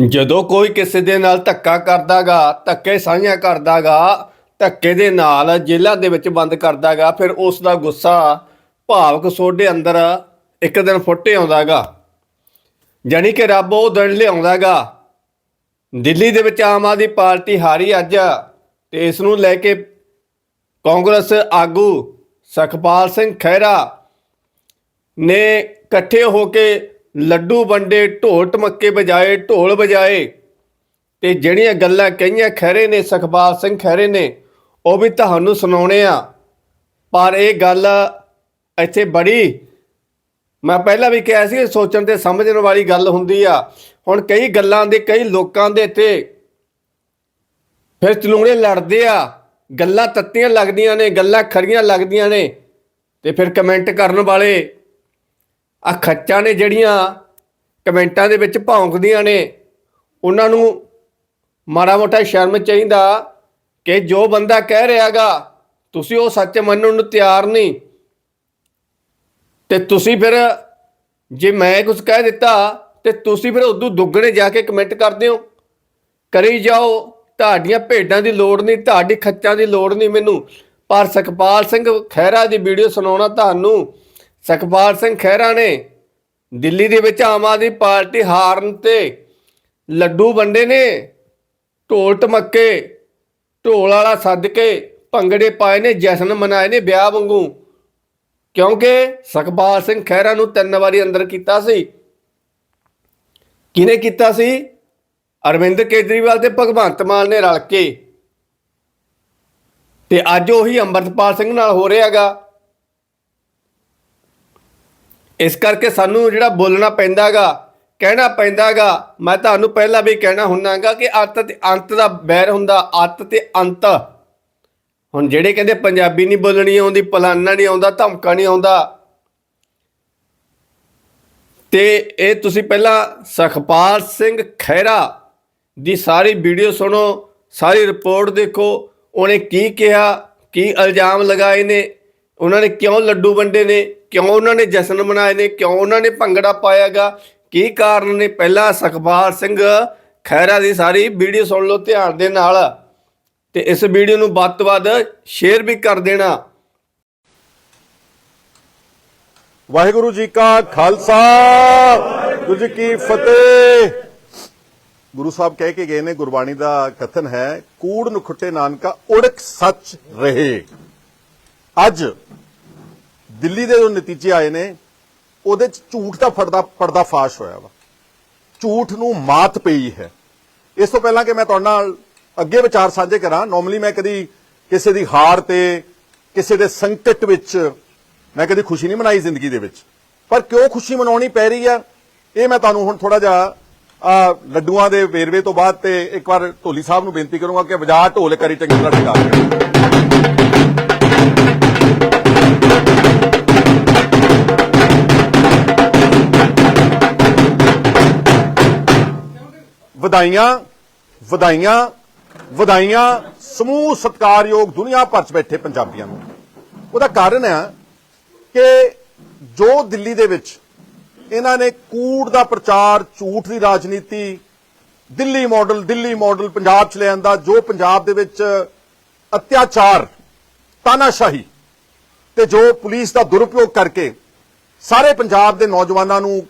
ਜਦੋਂ ਕੋਈ ਕਿਸੇ ਦੇ ਨਾਲ ਧੱਕਾ ਕਰਦਾਗਾ, ਧੱਕੇ ਸਾਂਝਾ ਕਰਦਾਗਾ, ਧੱਕੇ ਦੇ ਨਾਲ ਜੇਲ੍ਹਾਂ ਦੇ ਵਿੱਚ ਬੰਦ ਕਰਦਾਗਾ, ਫਿਰ ਉਸ ਦਾ ਗੁੱਸਾ ਭਾਵਕ ਸੋਡੇ ਅੰਦਰ ਇੱਕ ਦਿਨ ਫੁੱਟੇ ਆਉਂਦਾਗਾ। ਜਾਣੀ ਕਿ ਰੱਬ ਉਹ ਦਿਨ ਲਿਆਉਂਦਾਗਾ। ਦਿੱਲੀ ਦੇ ਵਿੱਚ ਆਮ ਆਦਮੀ ਪਾਰਟੀ ਹਾਰੀ ਅੱਜ ਤੇ ਇਸ ਨੂੰ ਲੈ ਕੇ ਕਾਂਗਰਸ ਆਗੂ ਸੁਖਪਾਲ ਸਿੰਘ ਖਹਿਰਾ ਨੇ ਇਕੱਠੇ ਹੋ ਕੇ ਲੱਡੂ ਵੰਡੇ, ਢੋਲ ਟਮੱਕੇ ਵਜਾਏ, ਢੋਲ ਵਜਾਏ। ਤੇ ਜਿਹੜੀਆਂ ਗੱਲਾਂ ਕਹੀਆਂ ਖਹਿਰੇ ਨੇ, ਸੁਖਪਾਲ ਸਿੰਘ ਖਹਿਰੇ ਨੇ, ਉਹ ਵੀ ਤੁਹਾਨੂੰ ਸੁਣਾਉਣੇ ਆ। ਪਰ ਇਹ ਗੱਲ ਇੱਥੇ ਬੜੀ, ਮੈਂ ਪਹਿਲਾਂ ਵੀ ਕਿਹਾ ਸੀ ਸੋਚਣ ਤੇ ਸਮਝਣ ਵਾਲੀ ਗੱਲ ਹੁੰਦੀ ਆ। ਹੁਣ ਕਈ ਗੱਲਾਂ ਦੇ, ਕਈ ਲੋਕਾਂ ਦੇ ਇੱਥੇ ਫਿਰ ਚਲੂਣੇ ਲੜਦੇ ਆ। ਗੱਲਾਂ ਤੱਤੀਆਂ ਲੱਗਦੀਆਂ ਨੇ, ਗੱਲਾਂ ਖੜੀਆਂ ਲੱਗਦੀਆਂ ਨੇ। ਤੇ ਫਿਰ ਕਮੈਂਟ ਕਰਨ ਵਾਲੇ ਆ ਖੱਚਾਂ ਨੇ ਜਿਹੜੀਆਂ ਕਮੈਂਟਾਂ ਦੇ ਵਿੱਚ ਭੌਂਕਦੀਆਂ ਨੇ, ਉਹਨਾਂ ਨੂੰ ਮਾੜਾ ਮੋਟਾ ਸ਼ਰਮ ਚਾਹੀਦਾ ਕਿ ਜੋ ਬੰਦਾ ਕਹਿ ਰਿਹਾਗਾ, ਤੁਸੀਂ ਉਹ ਸੱਚ ਮੰਨਣ ਨੂੰ ਤਿਆਰ ਨਹੀਂ। ਤੇ ਤੁਸੀਂ ਫਿਰ ਜੇ ਮੈਂ ਕੁਝ ਕਹਿ ਦਿੱਤਾ, ਤੇ ਤੁਸੀਂ ਫਿਰ ਉਦੋਂ ਦੁੱਗਣੇ ਜਾ ਕੇ ਕਮੈਂਟ ਕਰਦੇ ਹੋ। ਕਰੀ ਜਾਓ, ਤੁਹਾਡੀਆਂ ਭੇਡਾਂ ਦੀ ਲੋੜ ਨਹੀਂ, ਤੁਹਾਡੀ ਖੱਚਾਂ ਦੀ ਲੋੜ ਨਹੀਂ ਮੈਨੂੰ। ਪਰ ਸੁਖਪਾਲ ਸਿੰਘ ਖਹਿਰਾ ਦੀ ਵੀਡੀਓ ਸੁਣਾਉਣਾ ਤੁਹਾਨੂੰ। ਸੁਖਪਾਲ ਸਿੰਘ ਖਹਿਰਾ ਨੇ ਦਿੱਲੀ ਦੇ ਵਿੱਚ ਆਮ ਆਦਮੀ ਪਾਰਟੀ ਹਾਰਨ ਤੇ ਲੱਡੂ ਵੰਡੇ ਨੇ, ਢੋਲ ਟਮੱਕੇ, ਢੋਲ ਵਾਲਾ ਸੱਦ ਕੇ ਭੰਗੜੇ ਪਾਏ ਨੇ, ਜਸ਼ਨ ਮਨਾਏ ਨੇ ਵਿਆਹ ਵਾਂਗੂ। ਕਿਉਂਕਿ ਸੁਖਪਾਲ ਸਿੰਘ ਖਹਿਰਾ ਨੂੰ ਤਿੰਨ ਵਾਰੀ ਅੰਦਰ ਕੀਤਾ ਸੀ। ਕਿਹਨੇ ਕੀਤਾ ਸੀ? ਅਰਵਿੰਦ ਕੇਜਰੀਵਾਲ ਤੇ ਭਗਵੰਤ ਮਾਨ ਨੇ ਰਲ ਕੇ। ਤੇ ਅੱਜ ਉਹੀ ਅੰਮ੍ਰਿਤਪਾਲ ਸਿੰਘ ਨਾਲ ਹੋ ਰਿਹਾਗਾ ਇਸ ਕਰਕੇ ਸਾਨੂੰ ਜਿਹੜਾ ਬੋਲਣਾ ਪੈਂਦਾਗਾ, ਕਹਿਣਾ ਪੈਂਦਾਗਾ, ਮੈਂ ਤੁਹਾਨੂੰ ਪਹਿਲਾਂ ਵੀ ਕਹਿਣਾ ਹੁੰਨਾਗਾ ਕਿ ਅੱਤ ਤੇ ਅੰਤ ਦਾ ਬੈਰ ਹੁੰਦਾ, ਅੱਤ ਤੇ ਅੰਤ। ਹੁਣ ਜਿਹੜੇ ਕਹਿੰਦੇ ਪੰਜਾਬੀ ਨਹੀਂ ਬੋਲਣੀ ਆਉਂਦੀ ਪਲਾਨਾ ਨਹੀਂ ਆਉਂਦਾ, ਧਮਕਾ ਨਹੀਂ ਆਉਂਦਾ। ਤੇ ਇਹ ਤੁਸੀਂ ਪਹਿਲਾਂ ਸੁਖਪਾਲ ਸਿੰਘ ਖਹਿਰਾ ਦੀ ਸਾਰੀ ਵੀਡੀਓ ਸੁਣੋ, ਸਾਰੀ ਰਿਪੋਰਟ ਦੇਖੋ, ਉਹਨੇ ਕੀ ਕਿਹਾ, ਕੀ ਇਲਜ਼ਾਮ ਲਗਾਏ ਨੇ ਉਹਨਾਂ ਨੇ ਕਿਉਂ ਲੱਡੂ ਵੰਡੇ ਨੇ? ਕਿਉਂ ਉਹਨਾਂ ਨੇ ਜਸ਼ਨ ਮਨਾਏ ਨੇ? ਕਿਉਂ ਉਹਨਾਂ ਨੇ ਭੰਗੜਾ ਪਾਇਆਗਾ? ਕੀ ਕਾਰਨ ਨੇ? ਪਹਿਲਾਂ ਸੁਖਪਾਲ ਸਿੰਘ ਖਹਿਰਾ ਦੀ ਸਾਰੀ ਵੀਡੀਓ ਸੁਣ ਲਓ ਧਿਆਨ ਦੇ ਨਾਲ। ਤੇ ਇਸ ਵੀਡੀਓ ਨੂੰ ਵੱਧ ਤੋਂ ਵੱਧ ਸ਼ੇਅਰ ਵੀ ਕਰ ਦੇਣਾ। ਵਾਹਿਗੁਰੂ ਜੀ ਕਾ ਖਾਲਸਾ। ਵਾਹਿਗੁਰੂ ਜੀ ਕੀ ਫਤਿਹ। ਗੁਰੂ ਸਾਹਿਬ ਕਹਿ ਕੇ ਗਏ ਨੇ ਗੁਰਬਾਣੀ ਦਾ ਕਥਨ ਹੈ, ਕੂੜ ਨਖੁੱਟੇ ਨਾਨਕਾ ਉੜਕ ਸੱਚ ਰਹੇ। ਅੱਜ ਦਿੱਲੀ ਦੇ ਜੋ ਨਤੀਜੇ ਆਏ ਨੇ, ਉਹਦੇ ਚ ਝੂਠ ਦਾ ਫੜਦਾ ਪਰਦਾ ਫਾਸ਼ ਹੋਇਆ ਵਾ। ਝੂਠ ਨੂੰ ਮਾਤ ਪਈ ਹੈ। ਇਸ ਤੋਂ ਪਹਿਲਾਂ ਕਿ ਮੈਂ ਤੁਹਾਡੇ ਨਾਲ ਅੱਗੇ ਵਿਚਾਰ ਸਾਂਝੇ ਕਰਾਂ ਨਾਰਮਲੀ ਮੈਂ ਕਦੀ ਕਿਸੇ ਦੀ ਹਾਰ ਤੇ, ਕਿਸੇ ਦੇ ਸੰਕਟ ਵਿੱਚ ਮੈਂ ਕਦੀ ਖੁਸ਼ੀ ਨਹੀਂ ਮਨਾਈ ਜ਼ਿੰਦਗੀ ਦੇ ਵਿੱਚ। ਪਰ ਕਿਉਂ ਖੁਸ਼ੀ ਮਨਾਉਣੀ ਪੈ ਰਹੀ ਆ, ਇਹ ਮੈਂ ਤੁਹਾਨੂੰ ਹੁਣ ਥੋੜਾ ਜਿਹਾ ਲੱਡੂਆਂ ਦੇ ਵੇਰਵੇ ਤੋਂ ਬਾਅਦ ਤੇ ਇੱਕ ਵਾਰ ਢੋਲੀ ਸਾਹਿਬ ਨੂੰ ਬੇਨਤੀ ਕਰੂੰਗਾ ਕਿ ਵਜਾ ਢੋਲ ਕਰੀ ਚੰਗੀ ਤਰ੍ਹਾਂ ਟਿਕਾ ਵਧਾਈਆਂ ਵਧਾਈਆਂ ਵਧਾਈਆਂ, ਸਮੂਹ ਸਤਕਾਰਯੋਗ ਦੁਨੀਆ ਭਰ ਚ ਬੈਠੇ ਪੰਜਾਬੀਆਂ ਨੂੰ। ਉਹਦਾ ਕਾਰਨ ਹੈ ਕਿ ਜੋ ਦਿੱਲੀ ਦੇ ਵਿੱਚ ਇਹਨਾਂ ਨੇ ਕੂੜ ਦਾ ਪ੍ਰਚਾਰ, ਝੂਠ ਦੀ ਰਾਜਨੀਤੀ, ਦਿੱਲੀ ਮਾਡਲ ਦਿੱਲੀ ਮਾਡਲ ਪੰਜਾਬ ਚ ਲਿਆਂਦਾ, ਜੋ ਪੰਜਾਬ ਦੇ ਵਿੱਚ ਅਤਿਆਚਾਰ, ਤਾਨਾਸ਼ਾਹੀ ਤੇ ਜੋ ਪੁਲਿਸ ਦਾ ਦੁਰਉਪਯੋਗ ਕਰਕੇ ਸਾਰੇ ਪੰਜਾਬ ਦੇ ਨੌਜਵਾਨਾਂ ਨੂੰ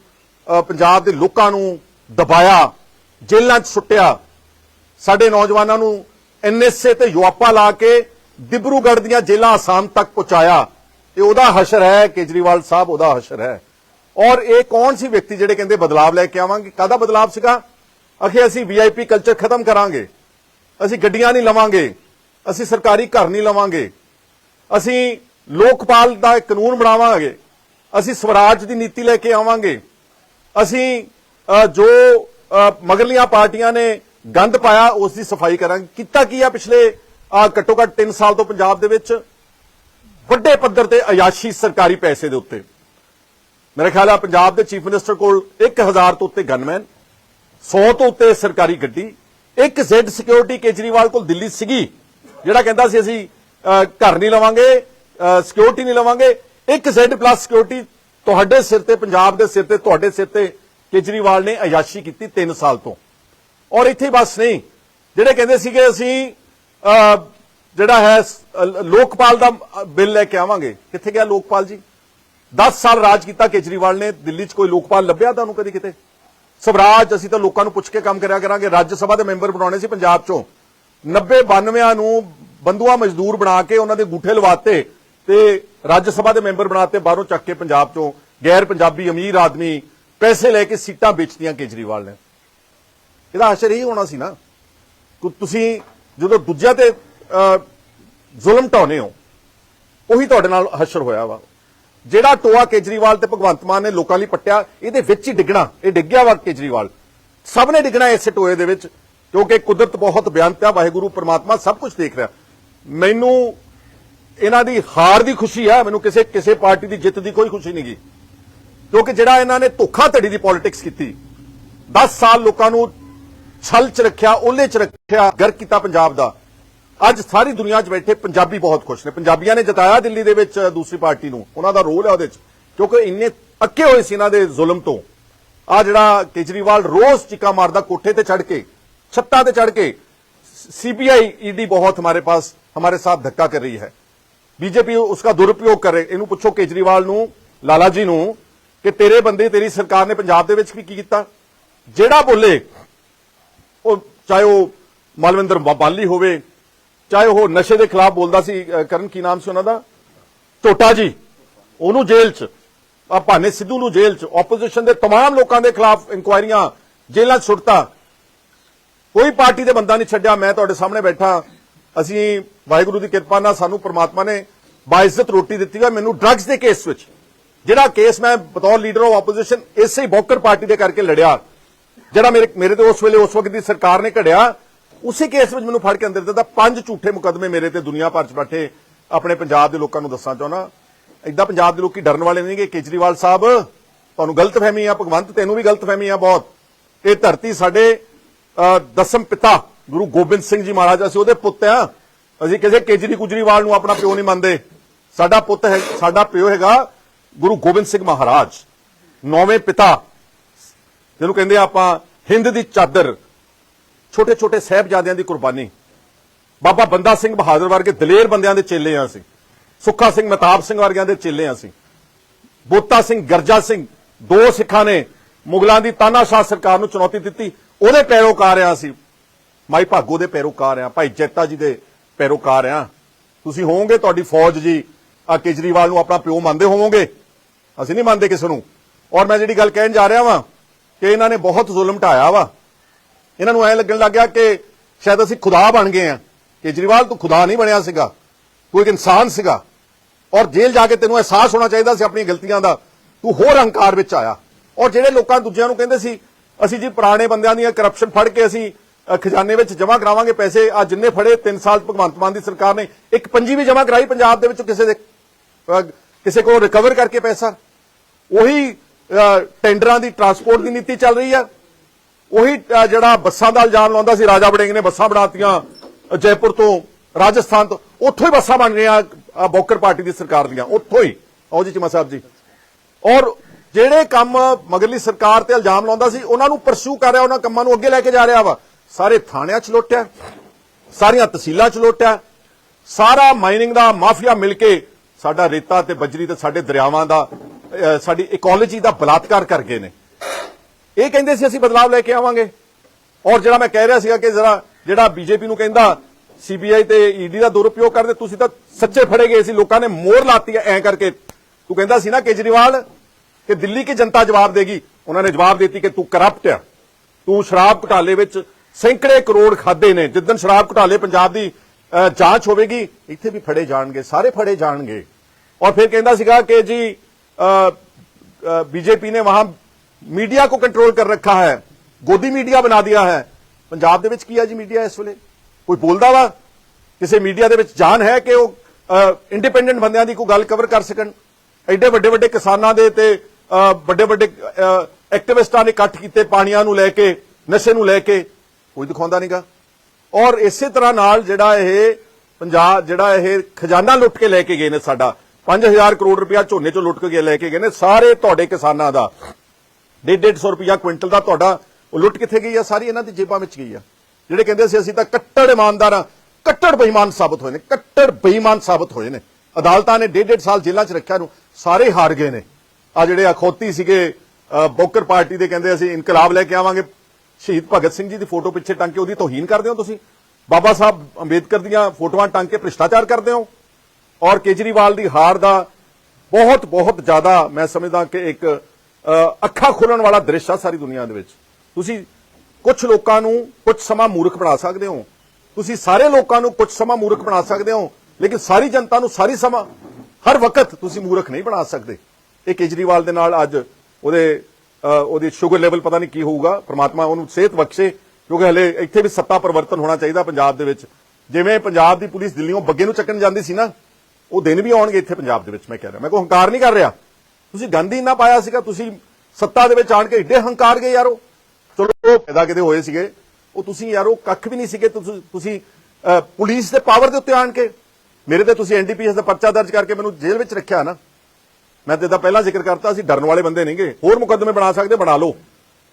ਪੰਜਾਬ ਦੇ ਲੋਕਾਂ ਨੂੰ ਦਬਾਇਆ ਜੇਲ੍ਹਾਂ 'ਚ ਸੁੱਟਿਆ। ਸਾਡੇ ਨੌਜਵਾਨਾਂ ਨੂੰ ਐਨਐਸਏ ਤੇ ਯੁਆਪਾ ਲਾ ਕੇ ਦਿਬਰੂਗੜ੍ਹ ਦੀਆਂ ਜੇਲ੍ਹਾਂ ਆਸਾਮ ਤੱਕ ਪਹੁੰਚਾਇਆ। ਇਹ ਉਹਦਾ ਹਸ਼ਰ ਹੈ, ਕੇਜਰੀਵਾਲ ਸਾਹਿਬ ਉਹਦਾ ਹਸ਼ਰ ਹੈ। ਔਰ ਇਹ ਕੌਣ ਸੀ ਵਿਅਕਤੀ ਜਿਹੜੇ ਕਹਿੰਦੇ ਬਦਲਾਵ ਲੈ ਕੇ ਆਵਾਂਗੇ? ਕਾਹਦਾ ਬਦਲਾਵ ਸੀਗਾ? ਅਖੇ ਅਸੀਂ ਵੀਆਈਪੀ ਕਲਚਰ ਖਤਮ ਕਰਾਂਗੇ। ਅਸੀਂ ਗੱਡੀਆਂ ਨਹੀਂ ਲਵਾਂਗੇ। ਅਸੀਂ ਸਰਕਾਰੀ ਘਰ ਨਹੀਂ ਲਵਾਂਗੇ। ਅਸੀਂ ਲੋਕਪਾਲ ਦਾ ਕਾਨੂੰਨ ਬਣਾਵਾਂਗੇ। ਅਸੀਂ ਸਵਰਾਜ ਦੀ ਨੀਤੀ ਲੈ ਕੇ ਆਵਾਂਗੇ। ਅਸੀਂ ਜੋ ਮਗਰਲੀਆਂ ਪਾਰਟੀਆਂ ਨੇ ਗੰਦ ਪਾਇਆ, ਉਸ ਦੀ ਸਫ਼ਾਈ ਕਰਾਂਗੇ ਕੀਤਾ ਕੀ ਆ ਪਿਛਲੇ ਘੱਟੋ ਘੱਟ 3 ਸਾਲ ਤੋਂ ਪੰਜਾਬ ਦੇ ਵਿੱਚ? ਵੱਡੇ ਪੱਧਰ ਤੇ ਅਯਾਸ਼ੀ ਸਰਕਾਰੀ ਪੈਸੇ ਦੇ ਉੱਤੇ। ਮੇਰੇ ਖਿਆਲ ਆ ਪੰਜਾਬ ਦੇ ਚੀਫ ਮਿਨਿਸਟਰ ਕੋਲ 1000 ਤੋਂ ਉੱਤੇ ਗਨਮੈਨ 100 ਤੋਂ ਉੱਤੇ ਸਰਕਾਰੀ ਗੱਡੀ, ਇੱਕ ਜ਼ੈਡ ਸਿਕਿਉਰਿਟੀ ਕੇਜਰੀਵਾਲ ਕੋਲ ਦਿੱਲੀ ਸੀਗੀ, ਜਿਹੜਾ ਕਹਿੰਦਾ ਸੀ ਅਸੀਂ ਘਰ ਨਹੀਂ ਲਵਾਂਗੇ ਸਿਕਿਉਰਿਟੀ ਨਹੀਂ ਲਵਾਂਗੇ। ਇੱਕ ਜ਼ੈਡ ਪਲੱਸ ਸਿਕਿਉਰਿਟੀ ਤੁਹਾਡੇ ਸਿਰ ਤੇ, ਪੰਜਾਬ ਦੇ ਸਿਰ ਤੇ, ਤੁਹਾਡੇ ਸਿਰ ਤੇ ਕੇਜਰੀਵਾਲ ਨੇ ਅਯਾਸ਼ੀ ਕੀਤੀ 3 ਸਾਲ ਤੋਂ। ਔਰ ਇੱਥੇ ਬਸ ਨਹੀਂ, ਜਿਹੜੇ ਕਹਿੰਦੇ ਸੀਗੇ ਅਸੀਂ ਜਿਹੜਾ ਹੈ ਲੋਕਪਾਲ ਦਾ ਬਿੱਲ ਲੈ ਕੇ ਆਵਾਂਗੇ। ਕਿੱਥੇ ਗਿਆ ਲੋਕਪਾਲ ਜੀ? 10 ਸਾਲ ਰਾਜ ਕੀਤਾ ਕੇਜਰੀਵਾਲ ਨੇ, ਦਿੱਲੀ 'ਚ ਕੋਈ ਲੋਕਪਾਲ ਲੱਭਿਆ ਤੁਹਾਨੂੰ ਕਦੀ ਕਿਤੇ? ਸਵਰਾਜ, ਅਸੀਂ ਤਾਂ ਲੋਕਾਂ ਨੂੰ ਪੁੱਛ ਕੇ ਕੰਮ ਕਰਿਆ ਕਰਾਂਗੇ। ਰਾਜ ਸਭਾ ਦੇ ਮੈਂਬਰ ਬਣਾਉਣੇ ਸੀ ਪੰਜਾਬ 'ਚੋਂ। 90 92 ਨੂੰ ਬੰਦੂਆ ਮਜ਼ਦੂਰ ਬਣਾ ਕੇ ਉਹਨਾਂ ਦੇ ਗੂਠੇ ਲਵਾਤੇ ਤੇ ਰਾਜ ਸਭਾ ਦੇ ਮੈਂਬਰ ਬਣਾਤੇ ਬਾਹਰੋਂ ਚੱਕ ਕੇ ਪੰਜਾਬ 'ਚੋਂ। ਗੈਰ ਪੰਜਾਬੀ ਅਮੀਰ ਆਦਮੀ ਪੈਸੇ ਲੈ ਕੇ ਸੀਟਾਂ ਵੇਚਤੀਆਂ ਕੇਜਰੀਵਾਲ ਨੇ। ਇਹਦਾ ਅਸਰ ਇਹੀ ਹੋਣਾ ਸੀ ਨਾ ਕਿ ਤੁਸੀਂ ਜਦੋਂ ਦੂਜਿਆਂ ਤੇ ਜ਼ੁਲਮ ਢਾਉਨੇ ਹੋ, ਉਹੀ ਤੁਹਾਡੇ ਨਾਲ ਹਸ਼ਰ ਹੋਇਆ ਵਾ। ਜਿਹੜਾ ਟੋਆ ਕੇਜਰੀਵਾਲ ਤੇ ਭਗਵੰਤ ਮਾਨ ਨੇ ਲੋਕਾਂ ਲਈ ਪੱਟਿਆ, ਇਹਦੇ ਵਿੱਚ ਹੀ ਡਿੱਗਣਾ, ਇਹ ਡਿੱਗਿਆ ਵਾ ਕੇਜਰੀਵਾਲ। ਸਭ ਨੇ ਡਿੱਗਣਾ ਇਸੇ ਟੋਏ ਦੇ ਵਿੱਚ, ਕਿਉਂਕਿ ਕੁਦਰਤ ਬਹੁਤ ਬਿਆਨਤ ਵਾਹਿਗੁਰੂ, ਪ੍ਰਮਾਤਮਾ ਸਭ ਕੁਝ ਦੇਖ ਰਿਹਾ। ਮੈਨੂੰ ਇਹਨਾਂ ਦੀ ਹਾਰ ਦੀ ਖੁਸ਼ੀ ਆ, ਮੈਨੂੰ ਕਿਸੇ ਕਿਸੇ ਪਾਰਟੀ ਦੀ ਜਿੱਤ ਦੀ ਕੋਈ ਖੁਸ਼ੀ ਨਹੀਂ ਗੀ। ਕਿਉਂਕਿ ਜਿਹੜਾ ਇਹਨਾਂ ਨੇ ਧੋਖਾ ਧੜੀ ਦੀ ਪੋਲਿਟਿਕਸ ਕੀਤੀ 10 ਸਾਲ ਲੋਕਾਂ ਨੂੰ ਛਲ ਚ ਰੱਖਿਆ, ਉਹਲੇ ਚ ਰੱਖਿਆ, ਗਰ ਕੀਤਾ ਪੰਜਾਬ ਦਾ। ਅੱਜ ਸਾਰੀ ਦੁਨੀਆ 'ਚ ਬੈਠੇ ਪੰਜਾਬੀ ਬਹੁਤ ਖੁਸ਼ ਨੇ। ਪੰਜਾਬੀਆਂ ਨੇ ਜਤਾਇਆ ਦਿੱਲੀ ਦੇ ਵਿੱਚ ਦੂਸਰੀ ਪਾਰਟੀ ਨੂੰ, ਉਹਨਾਂ ਦਾ ਰੋਲ ਹੈ ਉਹਦੇ 'ਚ। ਕਿਉਂਕਿ ਇੰਨੇ ਅੱਕੇ ਹੋਏ ਸੀ ਇਹਨਾਂ ਦੇ ਜ਼ੁਲਮ ਤੋਂ। ਆ ਜਿਹੜਾ ਕੇਜਰੀਵਾਲ ਰੋਜ਼ ਚਿੱਕਾ ਮਾਰਦਾ ਕੋਠੇ ਤੇ ਚੜ ਕੇ, ਛੱਤਾਂ ਤੇ ਚੜ ਕੇ ਸੀਬੀਆਈ ਈਡੀ ਬਹੁਤ ਹਮਾਰੇ ਪਾਸ, ਹਮਾਰੇ ਸਾਥ ਧੱਕਾ ਕਰ ਰਹੀ ਹੈ। ਬੀਜੇਪੀ ਉਸका ਦੁਰਉਪਯੋਗ ਕਰ ਰਹੀ, ਇਹਨੂੰ ਪੁੱਛੋ ਕੇਜਰੀਵਾਲ ਨੂੰ, ਲਾਲਾ ਜੀ ਨੂੰ ਕਿ ਤੇਰੇ ਬੰਦੇ ਤੇਰੀ ਸਰਕਾਰ ਨੇ ਪੰਜਾਬ ਦੇ ਵਿੱਚ ਵੀ ਕੀ ਕੀਤਾ ਜਿਹੜਾ ਬੋਲੇ ਉਹ ਚਾਹੇ ਉਹ ਮਲਵਿੰਦਰ ਬਾਲੀ ਹੋਵੇ ਚਾਹੇ ਉਹ ਨਸ਼ੇ ਦੇ ਖਿਲਾਫ ਬੋਲਦਾ ਸੀ ਅਹ ਕਰਨ ਕੀ ਨਾਮ ਸੀ ਉਹਨਾਂ ਦਾ ਟੋਟਾ ਜੀ ਉਹਨੂੰ ਜੇਲ੍ਹ 'ਚ ਆ ਭਾਨੇ ਸਿੱਧੂ ਨੂੰ ਜੇਲ੍ਹ 'ਚ ਆਪੋਜੀਸ਼ਨ ਦੇ तमाम ਲੋਕਾਂ ਦੇ ਖਿਲਾਫ ਇਨਕੁਆਇਰੀਆਂ ਜੇਲ੍ਹਾਂ 'ਚ ਸੁੱਟਤਾ ਕੋਈ ਪਾਰਟੀ ਦੇ ਬੰਦਾ ਨਹੀਂ ਛੱਡਿਆ ਮੈਂ ਤੁਹਾਡੇ ਸਾਹਮਣੇ ਬੈਠਾ ਅਸੀਂ ਵਾਹਿਗੁਰੂ ਦੀ ਕਿਰਪਾ ਨਾਲ ਸਾਨੂੰ ਪ੍ਰਮਾਤਮਾ ਨੇ ਬਾਇਜ਼ਤ ਰੋਟੀ ਦਿੱਤੀ ਹੈ ਮੈਨੂੰ ਡਰੱਗਸ ਦੇ ਕੇਸ ਵਿੱਚ ਜਿਹੜਾ ਕੇਸ ਮੈਂ ਬਤੌਰ ਲੀਡਰ ਆਫ ਆਪੋਜੀਸ਼ਨ ਇਸੇ ਹੀ ਬੌਕਰ ਪਾਰਟੀ ਦੇ ਕਰਕੇ ਲੜਿਆ। ਜਿਹੜਾ ਮੇਰੇ ਮੇਰੇ ਤੇ ਉਸ ਵੇਲੇ ਉਸ ਵਕਤ ਦੀ ਸਰਕਾਰ ਨੇ ਘੜਿਆ, ਉਸੇ ਕੇਸ ਵਿੱਚ ਮੈਨੂੰ ਫੜ ਕੇ ਅੰਦਰ ਦਿੱਤਾ। ਪੰਜ ਝੂਠੇ ਮੁਕੱਦਮੇ ਮੇਰੇ ਤੇ ਦੁਨੀਆ ਭਰ ਚ ਬੈਠੇ। ਆਪਣੇ ਪੰਜਾਬ ਦੇ ਲੋਕਾਂ ਨੂੰ ਦੱਸਣਾ ਚਾਹੁੰਦਾ। ਇਦਾਂ ਪੰਜਾਬ ਦੇ ਲੋਕੀ ਡਰਨ ਵਾਲੇ ਨਹੀਂ ਕੇਜਰੀਵਾਲ ਸਾਹਿਬ, ਤੁਹਾਨੂੰ ਗਲਤਫਹਿਮੀ ਆ, ਭਗਵੰਤ, ਤੈਨੂੰ ਵੀ ਗਲਤਫਹਿਮੀ ਆ ਬਹੁਤ। ਇਹ ਧਰਤੀ ਸਾਡੇ ਦਸਮ ਪਿਤਾ, ਗੁਰੂ ਗੋਬਿੰਦ ਸਿੰਘ ਜੀ ਮਹਾਰਾਜ, ਅਸੀਂ ਉਹਦੇ ਪੁੱਤ ਆ। ਅਸੀਂ ਕਿਸੇ ਕੇਜਰੀ ਕੁਜਰੀਵਾਲ ਨੂੰ ਆਪਣਾ ਪਿਓ ਨਹੀਂ ਮੰਨਦੇ। ਸਾਡਾ ਪੁੱਤ ਹੈ, ਸਾਡਾ ਪਿਓ ਹੈਗਾ ਗੁਰੂ ਗੋਬਿੰਦ ਸਿੰਘ ਮਹਾਰਾਜ, ਨੌਵੇਂ ਪਿਤਾ, ਜਿਹਨੂੰ ਕਹਿੰਦੇ ਆਪਾਂ ਹਿੰਦ ਦੀ ਚਾਦਰ ਛੋਟੇ ਛੋਟੇ ਸਹਿਬਜ਼ਾਦਿਆਂ ਦੀ ਕੁਰਬਾਨੀ। ਬਾਬਾ ਬੰਦਾ ਸਿੰਘ ਬਹਾਦਰ ਵਰਗੇ ਦਲੇਰ ਬੰਦਿਆਂ ਦੇ ਚੇਲੇ ਆ ਸੀ ਸੁੱਖਾ ਸਿੰਘ ਮਤਾਬ ਸਿੰਘ ਵਰਗਿਆਂ ਦੇ ਚੇਲੇ ਆ ਸੀ ਬੋਤਾ ਸਿੰਘ ਗਰਜਾ ਸਿੰਘ, ਦੋ ਸਿੱਖਾਂ ਨੇ ਮੁਗਲਾਂ ਦੀ ਤਾਨਾਸ਼ਾਹ ਸਰਕਾਰ ਨੂੰ ਚੁਣੌਤੀ ਦਿੱਤੀ। ਉਹਦੇ ਪੈਰੋਕਾਰ ਆ ਸੀ ਮਾਈ ਭਾਗੋ ਦੇ ਪੈਰੋਕਾਰ ਆ, ਭਾਈ ਜੈਤਾ ਜੀ ਦੇ ਪੈਰੋਕਾਰ ਆ। ਤੁਸੀਂ ਹੋਵੋਗੇ ਤੁਹਾਡੀ ਫੌਜ ਜੀ, ਆ ਕੇਜਰੀਵਾਲ ਨੂੰ ਆਪਣਾ ਪਿਓ ਮੰਨਦੇ ਹੋਵੋਗੇ। ਅਸੀਂ ਨਹੀਂ ਮੰਨਦੇ ਕਿਸੇ ਨੂੰ। ਔਰ ਮੈਂ ਜਿਹੜੀ ਗੱਲ ਕਹਿਣ ਜਾ ਰਿਹਾ ਵਾਂ ਕਿ ਇਹਨਾਂ ਨੇ ਬਹੁਤ ਜ਼ੁਲਮ ਢਾਇਆ ਵਾ। ਇਹਨਾਂ ਨੂੰ ਐ ਲੱਗਣ ਲੱਗ ਗਿਆ ਕਿ ਸ਼ਾਇਦ ਅਸੀਂ ਖੁਦਾ ਬਣ ਗਏ ਆ ਕੇਜਰੀਵਾਲ ਤੂੰ ਖੁਦਾ ਨਹੀਂ ਬਣਿਆ ਸੀਗਾ। ਤੂੰ ਇੱਕ ਇਨਸਾਨ ਸੀਗਾ। ਔਰ ਜੇਲ੍ਹ ਜਾ ਕੇ ਤੈਨੂੰ ਅਹਿਸਾਸ ਹੋਣਾ ਚਾਹੀਦਾ ਸੀ ਆਪਣੀਆਂ ਗਲਤੀਆਂ ਦਾ। ਤੂੰ ਹੋਰ ਹੰਕਾਰ ਵਿੱਚ ਆਇਆ। ਔਰ ਜਿਹੜੇ ਲੋਕਾਂ ਦੂਜਿਆਂ ਨੂੰ ਕਹਿੰਦੇ ਸੀ, ਅਸੀਂ ਜੀ ਪੁਰਾਣੇ ਬੰਦਿਆਂ ਦੀਆਂ ਕਰਪਸ਼ਨ ਫੜ ਕੇ ਅਸੀਂ ਖਜ਼ਾਨੇ ਵਿੱਚ ਜਮ੍ਹਾਂ ਕਰਾਵਾਂਗੇ ਪੈਸੇ ਆ ਜਿੰਨੇ ਫੜੇ 3 ਸਾਲ ਭਗਵੰਤ ਮਾਨ ਦੀ ਸਰਕਾਰ ਨੇ, ਇੱਕ ਪੰਜੀ ਵੀ ਜਮ੍ਹਾਂ ਕਰਾਈ ਪੰਜਾਬ ਦੇ ਵਿੱਚ ਕਿਸੇ ਦੇ ਕਿਸੇ ਕੋਲ ਰਿਕਵਰ ਕਰਕੇ ਪੈਸਾ। ਉਹੀ ਟੈਂਡਰਾਂ ਦੀ ਟਰਾਂਸਪੋਰਟ ਦੀ ਨੀਤੀ ਚੱਲ ਰਹੀ ਆ ਉਹੀ ਜਿਹੜਾ ਬੱਸਾਂ ਦਾ ਇਲਜ਼ਾਮ ਲਾਉਂਦਾ ਸੀ, ਰਾਜਾ ਵੜਿੰਗ ਨੇ ਬੱਸਾਂ ਬਣਾਤੀਆਂ ਜੈਪੁਰ ਤੋਂ ਰਾਜਸਥਾਨ ਤੋਂ, ਉੱਥੋਂ ਹੀ ਬੱਸਾਂ ਬਣ ਰਹੀਆਂ ਬੋਕਰ ਪਾਰਟੀ ਦੀ ਸਰਕਾਰ ਦੀਆਂ, ਉੱਥੋਂ ਹੀ। ਆਓ ਜੀ, ਚਮਾ ਸਾਹਿਬ ਜੀ। ਔਰ ਜਿਹੜੇ ਕੰਮ ਮਗਰਲੀ ਸਰਕਾਰ ਤੇ ਇਲਜ਼ਾਮ ਲਾਉਂਦਾ ਸੀ, ਉਹਨਾਂ ਨੂੰ ਪਰਸੂ ਕਰ ਰਿਹਾ, ਉਹਨਾਂ ਕੰਮਾਂ ਨੂੰ ਅੱਗੇ ਲੈ ਕੇ ਜਾ ਰਿਹਾ ਵਾ। ਸਾਰੇ ਥਾਣਿਆਂ 'ਚ ਲੁੱਟਿਆ ਸਾਰੀਆਂ ਤਹਿਸੀਲਾਂ 'ਚ ਲੁੱਟਿਆ ਸਾਰਾ ਮਾਈਨਿੰਗ ਦਾ ਮਾਫੀਆ ਮਿਲ ਕੇ ਸਾਡਾ ਰੇਤਾ ਤੇ ਬਜਰੀ ਤੇ ਸਾਡੇ ਦਰਿਆਵਾਂ ਦਾ ਸਾਡੀ ਇਕੋਲੋਜੀ ਦਾ ਬਲਾਤਕਾਰ ਕਰ ਗਏ ਨੇ। ਇਹ ਕਹਿੰਦੇ ਸੀ ਅਸੀਂ ਬਦਲਾਵ ਲੈ ਕੇ ਆਵਾਂਗੇ। ਔਰ ਜਿਹੜਾ ਮੈਂ ਕਹਿ ਰਿਹਾ ਸੀਗਾ ਕਿ ਜਰਾ ਜਿਹੜਾ ਬੀਜੇਪੀ ਨੂੰ ਕਹਿੰਦਾ ਸੀਬੀਆਈ ਤੇ ਈਡੀ ਦਾ ਦੁਰਉਪਯੋਗ ਕਰਦੇ, ਤੁਸੀਂ ਤਾਂ ਸੱਚੇ ਫੜੇ ਗਏ ਸੀ, ਲੋਕਾਂ ਨੇ ਮੋਹਰ ਲਾਤੀ ਐ, ਐਂ ਕਰਕੇ। ਤੂੰ ਕਹਿੰਦਾ ਸੀ ਨਾ ਕੇਜਰੀਵਾਲ ਕਿ ਦਿੱਲੀ ਕੀ ਜਨਤਾ ਜਵਾਬ ਦੇਗੀ? ਉਹਨਾਂ ਨੇ ਜਵਾਬ ਦਿੱਤੀ ਕਿ ਤੂੰ ਕਰਪਟ ਆ। ਤੂੰ ਸ਼ਰਾਬ ਘੁਟਾਲੇ ਵਿੱਚ ਸੈਂਕੜੇ ਕਰੋੜ ਖਾਦੇ ਨੇ। ਜਿੱਦਨ ਸ਼ਰਾਬ ਘੁਟਾਲੇ ਪੰਜਾਬ ਦੀ ਜਾਂਚ ਹੋਵੇਗੀ, ਇੱਥੇ ਵੀ ਫੜੇ ਜਾਣਗੇ, ਸਾਰੇ ਫੜੇ ਜਾਣਗੇ। ਔਰ ਫਿਰ ਕਹਿੰਦਾ ਸੀਗਾ ਕਿ ਜੀ ਬੀਜੇਪੀ ਨੇ ਵਹਾਂ ਮੀਡੀਆ ਕੋ ਕੰਟਰੋਲ ਕਰ ਰੱਖਾ ਹੈ। ਗੋਦੀ ਮੀਡੀਆ ਬਣਾ ਦਿਆ ਹੈ। ਪੰਜਾਬ ਦੇ ਵਿੱਚ ਕੀ ਹੈ ਜੀ ਮੀਡੀਆ ਇਸ ਵੇਲੇ? ਕੋਈ ਬੋਲਦਾ ਵਾ? ਕਿਸੇ ਮੀਡੀਆ ਦੇ ਵਿੱਚ ਜਾਨ ਹੈ ਕਿ ਉਹ ਇੰਡੀਪੈਂਡੈਂਟ ਬੰਦਿਆਂ ਦੀ ਕੋਈ ਗੱਲ ਕਵਰ ਕਰ ਸਕਣ? ਐਡੇ ਵੱਡੇ ਵੱਡੇ ਕਿਸਾਨਾਂ ਦੇ ਤੇ ਵੱਡੇ ਵੱਡੇ ਐਕਟਿਵਿਸਟਾਂ ਨੇ ਇਕੱਠ ਕੀਤੇ ਪਾਣੀਆਂ ਨੂੰ ਲੈ ਕੇ, ਨਸ਼ੇ ਨੂੰ ਲੈ ਕੇ। ਕੋਈ ਦਿਖਾਉਂਦਾ ਨਹੀਂਗਾ ਔਰ ਇਸੇ ਤਰ੍ਹਾਂ ਨਾਲ ਜਿਹੜਾ ਇਹ ਪੰਜਾਬ, ਜਿਹੜਾ ਇਹ ਖਜ਼ਾਨਾ ਲੁੱਟ ਕੇ ਲੈ ਕੇ ਗਏ ਨੇ ਸਾਡਾ 5000 ਕਰੋੜ ਰੁਪਇਆ ਝੋਨੇ ਚੋਂ ਲੁੱਟ ਕੇ ਲੈ ਕੇ ਗਏ ਨੇ। ਸਾਰੇ ਤੁਹਾਡੇ ਕਿਸਾਨਾਂ ਦਾ। 150 ਰੁਪਇਆ ਕੁਇੰਟਲ ਦਾ ਤੁਹਾਡਾ। ਉਹ ਲੁੱਟ ਕਿੱਥੇ ਗਈ ਆ? ਸਾਰੀ ਇਹਨਾਂ ਦੀ ਜੇਬਾਂ ਵਿੱਚ ਗਈ ਆ। ਜਿਹੜੇ ਕਹਿੰਦੇ ਸੀ, ਅਸੀਂ ਤਾਂ ਕੱਟੜ ਇਮਾਨਦਾਰ ਆ। ਕੱਟੜ ਬੇਈਮਾਨ ਸਾਬਤ ਹੋਏ ਨੇ। ਕੱਟੜ ਬੇਈਮਾਨ ਸਾਬਤ ਹੋਏ ਨੇ। ਅਦਾਲਤਾਂ ਨੇ ਡੇਢ ਡੇਢ ਸਾਲ ਜੇਲ੍ਹਾਂ 'ਚ ਰੱਖਿਆ ਨੂੰ। ਸਾਰੇ ਹਾਰ ਗਏ ਨੇ। ਆ ਜਿਹੜੇ ਅਖੌਤੀ ਸੀਗੇ ਬੋਕਰ ਪਾਰਟੀ ਦੇ ਕਹਿੰਦੇ ਅਸੀਂ ਇਨਕਲਾਬ ਲੈ ਕੇ ਆਵਾਂਗੇ। ਸ਼ਹੀਦ ਭਗਤ ਸਿੰਘ ਜੀ ਦੀ ਫੋਟੋ ਪਿੱਛੇ ਟੰਗ ਕੇ ਉਹਦੀ ਤੋਹੀਨ ਕਰਦੇ ਹੋ ਤੁਸੀਂ। ਬਾਬਾ ਸਾਹਿਬ ਅੰਬੇਦਕਰ ਦੀਆਂ ਫੋਟੋਆਂ ਟੰਗ ਕੇ ਭ੍ਰਿਸ਼ਟਾਚਾਰ ਕਰਦੇ ਹੋ। ਔਰ ਕੇਜਰੀਵਾਲ ਦੀ ਹਾਰ ਦਾ ਬਹੁਤ ਬਹੁਤ ਜ਼ਿਆਦਾ ਮੈਂ ਸਮਝਦਾ ਕਿ ਇੱਕ ਅੱਖਾਂ ਖੋਲਣ ਵਾਲਾ ਦ੍ਰਿਸ਼ ਆ ਸਾਰੀ ਦੁਨੀਆ ਦੇ ਵਿੱਚ। ਤੁਸੀਂ ਕੁਝ ਲੋਕਾਂ ਨੂੰ ਕੁਝ ਸਮਾਂ ਮੂਰਖ ਬਣਾ ਸਕਦੇ ਹੋ। ਤੁਸੀਂ ਸਾਰੇ ਲੋਕਾਂ ਨੂੰ ਕੁਝ ਸਮਾਂ ਮੂਰਖ ਬਣਾ ਸਕਦੇ ਹੋ ਲੇਕਿਨ ਸਾਰੀ ਜਨਤਾ ਨੂੰ ਸਾਰੀ ਸਮਾਂ ਹਰ ਵਕਤ ਤੁਸੀਂ ਮੂਰਖ ਨਹੀਂ ਬਣਾ ਸਕਦੇ। ਇਹ ਕੇਜਰੀਵਾਲ ਦੇ ਨਾਲ ਅੱਜ ਉਹਦੇ ਅ, ਉਹਦੀ ਸ਼ੂਗਰ ਲੈਵਲ ਪਤਾ ਨਹੀਂ ਕੀ ਹੋਊਗਾ ਪ੍ਰਮਾਤਮਾ ਉਹਨੂੰ ਸਿਹਤ ਬਖਸ਼ੇ ਕਿਉਂਕਿ ਹਲੇ ਇੱਥੇ ਵੀ ਸੱਤਾ ਪਰਿਵਰਤਨ ਹੋਣਾ ਚਾਹੀਦਾ ਪੰਜਾਬ ਦੇ ਵਿੱਚ। ਜਿਵੇਂ ਪੰਜਾਬ ਦੀ ਪੁਲਿਸ ਦਿੱਲੀੋਂ ਬੱਗੇ ਨੂੰ ਚੱਕਣ ਜਾਂਦੀ ਸੀ ਨਾ ਉਹ ਦਿਨ ਵੀ ਆਉਣਗੇ ਇੱਥੇ ਪੰਜਾਬ ਦੇ ਵਿੱਚ, ਮੈਂ ਕਹਿ ਰਿਹਾ। ਮੈਂ ਕੋਈ ਹੰਕਾਰ ਨਹੀਂ ਕਰ ਰਿਹਾ। ਤੁਸੀਂ ਗਾਂਧੀ ਹੀ ਨਾ ਪਾਇਆ ਸੀਗਾ, ਤੁਸੀਂ ਸੱਤਾ ਦੇ ਵਿੱਚ ਆਣ ਕੇ ਏਡੇ ਹੰਕਾਰ ਗਏ ਯਾਰੋ ਚਲੋ, ਉਹ ਪੈਦਾ ਕਿਤੇ ਹੋਏ ਸੀਗੇ। ਉਹ ਤੁਸੀਂ ਯਾਰੋ ਕੱਖ ਵੀ ਨਹੀਂ ਸੀਗੇ। ਤੁਸੀਂ ਪੁਲਿਸ ਦੇ ਪਾਵਰ ਦੇ ਉੱਤੇ ਆਣ ਕੇ। ਮੇਰੇ ਤੇ ਤੁਸੀਂ ਐਨਡੀਪੀਐਸ ਦਾ ਪਰਚਾ ਦਰਜ ਕਰਕੇ ਮੈਨੂੰ ਜੇਲ੍ਹ ਵਿੱਚ ਰੱਖਿਆ ਨਾ। ਮੈਂ ਤੇ ਤਾਂ ਪਹਿਲਾਂ ਜ਼ਿਕਰ ਕਰਤਾ, ਅਸੀਂ ਡਰਨ ਵਾਲੇ ਬੰਦੇ ਨਹੀਂਗੇ। ਹੋਰ ਮੁਕੱਦਮੇ ਬਣਾ ਸਕਦੇ, ਬਣਾ ਲਓ।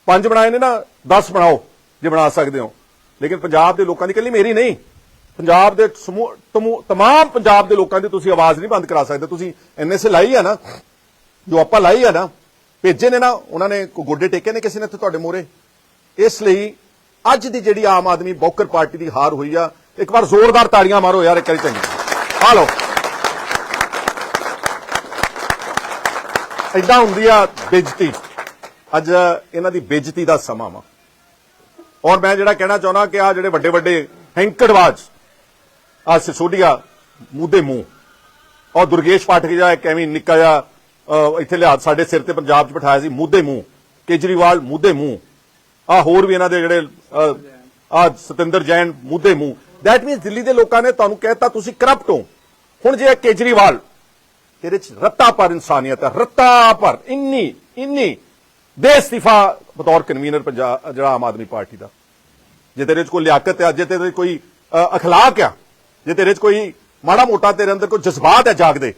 ਪੰਜ ਬਣਾਏ ਨੇ ਨਾ 10 ਬਣਾਓ, ਜੇ ਬਣਾ ਸਕਦੇ ਹੋ। ਲੇਕਿਨ ਪੰਜਾਬ ਦੇ ਲੋਕਾਂ ਦੀ ਇਕੱਲੀ ਮੇਰੀ ਨਹੀਂ। ਪੰਜਾਬ ਦੇ ਸਮੂਹ ਤਮੂ- ਤਮਾਮ ਪੰਜਾਬ ਦੇ ਲੋਕਾਂ ਦੀ ਤੁਸੀਂ ਆਵਾਜ਼ ਨਹੀਂ ਬੰਦ ਕਰਾ ਸਕਦੇ। ਤੁਸੀਂ ਐਨਐਸਏ ਲਾਈ ਆ ਨਾ, ਜੋ ਆਪਾਂ ਲਾਈ ਆ ਨਾ, ਭੇਜੇ ਨੇ ਨਾ, ਉਹਨਾਂ ਨੇ ਕੋਈ ਗੋਡੇ ਟੇਕੇ ਨੇ ਕਿਸੇ ਨੇ ਇੱਥੇ ਤੁਹਾਡੇ ਮੋਰੇ ਇਸ ਲਈ ਅੱਜ ਦੀ ਜਿਹੜੀ ਆਮ ਆਦਮੀ ਬੌਕਰ ਪਾਰਟੀ ਦੀ ਹਾਰ ਹੋਈ ਆ, ਇੱਕ ਵਾਰ ਜ਼ੋਰਦਾਰ ਤਾੜੀਆਂ ਮਾਰੋ ਯਾਰ, ਇੱਕ ਵਾਰੀ ਚੰਗੀ। ਆ ਲਓ। ਇਦਾਂ ਹੁੰਦੀ ਆ ਬੇਇੱਜ਼ਤੀ। ਅੱਜ ਇਹਨਾਂ ਦੀ ਬੇਇੱਜ਼ਤੀ ਦਾ ਸਮਾਂ ਵਾ। ਔਰ ਮੈਂ ਜਿਹੜਾ ਕਹਿਣਾ ਚਾਹੁੰਦਾ ਕਿ ਆ ਜਿਹੜੇ ਵੱਡੇ ਵੱਡੇ ਹੈਂਕੜਵਾਜ ਆ ਸਿਸੋਡੀਆ ਮੂੰਹ ਮੂੰਹ। ਔਰ ਦੁਰਗੇਸ਼ ਪਾਠਕ ਜਿਹਾ ਇੱਕ ਐਵੇਂ ਨਿੱਕਾ ਜਿਹਾ ਇੱਥੇ ਲਿਆ ਸਾਡੇ ਸਿਰ ਤੇ ਪੰਜਾਬ 'ਚ ਬਿਠਾਇਆ ਸੀ ਮੂੰਹ ਮੂੰਹ ਕੇਜਰੀਵਾਲ ਮੂੰਹ ਮੂੰਹ। ਆ ਹੋਰ ਵੀ ਇਹਨਾਂ ਦੇ ਜਿਹੜੇ ਆ ਸਤਿੰਦਰ ਜੈਨ ਮੂੰਹ ਮੂੰਹ। ਦੈਟ ਮੀਨਸ ਦਿੱਲੀ ਦੇ ਲੋਕਾਂ ਨੇ ਤੁਹਾਨੂੰ ਕਹਿਤਾ ਤੁਸੀਂ ਕਰਪਟ ਹੋ। ਹੁਣ ਜੇ ਇਹ ਕੇਜਰੀਵਾਲ ਤੇਰੇ ਚ ਰੱਤਾ ਪਰ ਇਨਸਾਨੀਅਤ ਹੈ ਰੱਤਾ ਪਰ ਇੰਨੀ ਇੰਨੀ ਦੇ ਇਸਤੀਫਾ ਬਤੌਰ ਕਨਵੀਨਰ ਪੰਜਾਬ ਜਿਹੜਾ ਆਮ ਆਦਮੀ ਪਾਰਟੀ ਦਾ। ਜੇ ਤੇਰੇ ਚ ਕੋਈ ਲਿਆਕਤ ਹੈ ਜੇ ਤੇਰੇ ਕੋਈ ਅ, ਅਖਲਾਕ ਆ ਜੇ ਤੇਰੇ ਚ ਕੋਈ ਮਾੜਾ ਮੋਟਾ ਤੇਰੇ ਅੰਦਰ ਕੋਈ ਜਜ਼ਬਾਤ ਹੈ ਜਾਗਦੇ,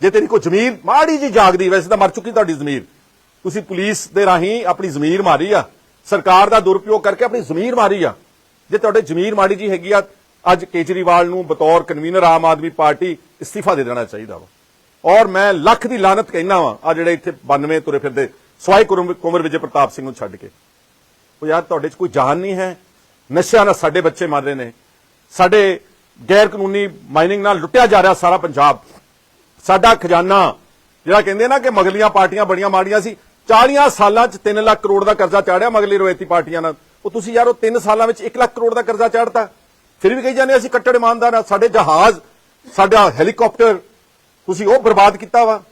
ਜੇ ਤੇਰੀ ਕੋਈ ਜ਼ਮੀਰ ਮਾੜੀ ਜੀ ਜਾਗਦੀ, ਵੈਸੇ ਤਾਂ ਮਰ ਚੁੱਕੀ ਤੁਹਾਡੀ ਜ਼ਮੀਰ। ਤੁਸੀਂ ਪੁਲਿਸ ਦੇ ਰਾਹੀਂ ਆਪਣੀ ਜ਼ਮੀਰ ਮਾਰੀ ਆ, ਸਰਕਾਰ ਦਾ ਦੁਰਪਯੋਗ ਕਰਕੇ ਆਪਣੀ ਜ਼ਮੀਰ ਮਾਰੀ ਆ। ਜੇ ਤੁਹਾਡੇ ਜ਼ਮੀਰ ਮਾੜੀ ਜੀ ਹੈਗੀ ਆ, ਅੱਜ ਕੇਜਰੀਵਾਲ ਨੂੰ ਬਤੌਰ ਕਨਵੀਨਰ ਆਮ ਆਦਮੀ ਪਾਰਟੀ ਅਸਤੀਫਾ ਦੇ ਦੇਣਾ ਚਾਹੀਦਾ ਵਾ। ਔਰ ਮੈਂ ਲੱਖ ਦੀ ਲਾਨਤ ਕਹਿਣਾ ਵਾ, ਆ ਜਿਹੜੇ ਇੱਥੇ 92 ਤੁਰੇ ਫਿਰਦੇ, ਸਵਾਈ ਕੁਰਮ- ਕੁੰਵਰ ਵਿਜੇ ਪ੍ਰਤਾਪ ਸਿੰਘ ਨੂੰ ਛੱਡ ਕੇ। ਉਹ ਯਾਰ ਤੁਹਾਡੇ 'ਚ ਕੋਈ ਜਾਨ ਨਹੀਂ ਹੈ, ਨਸ਼ਿਆਂ ਨਾਲ ਸਾਡੇ ਬੱਚੇ ਮਰ ਰਹੇ ਨੇ। ਸਾਡੇ ਗੈਰ ਕਾਨੂੰਨੀ ਮਾਈਨਿੰਗ ਨਾਲ ਲੁੱਟਿਆ ਜਾ ਰਿਹਾ ਸਾਰਾ ਪੰਜਾਬ। ਸਾਡਾ ਖਜ਼ਾਨਾ, ਜਿਹੜਾ ਕਹਿੰਦੇ ਨਾ ਕਿ ਮਗਲੀਆਂ ਪਾਰਟੀਆਂ ਬੜੀਆਂ ਮਾੜੀਆਂ ਸੀ 40 ਸਾਲਾਂ 'ਚ 3 ਲੱਖ ਕਰੋੜ ਦਾ ਕਰਜ਼ਾ ਚਾੜਿਆ ਮਗਲੀ ਰਵਾਇਤੀ ਪਾਰਟੀਆਂ ਨਾਲ। ਉਹ ਤੁਸੀਂ ਯਾਰ ਉਹ 3 ਸਾਲਾਂ ਵਿੱਚ 1 ਲੱਖ ਕਰੋੜ ਦਾ ਕਰਜ਼ਾ ਚਾੜਤਾ। ਫਿਰ ਵੀ ਕਹੀ ਜਾਂਦੇ ਅਸੀਂ ਕੱਟੜ ਇਮਾਨਦਾਰ ਆ, ਸਾਡੇ ਜਹਾਜ਼, ਸਾਡਾ ਹੈਲੀਕਾਪਟਰ, ਤੁਸੀਂ ਉਹ ਬਰਬਾਦ ਕੀਤਾ ਵਾ।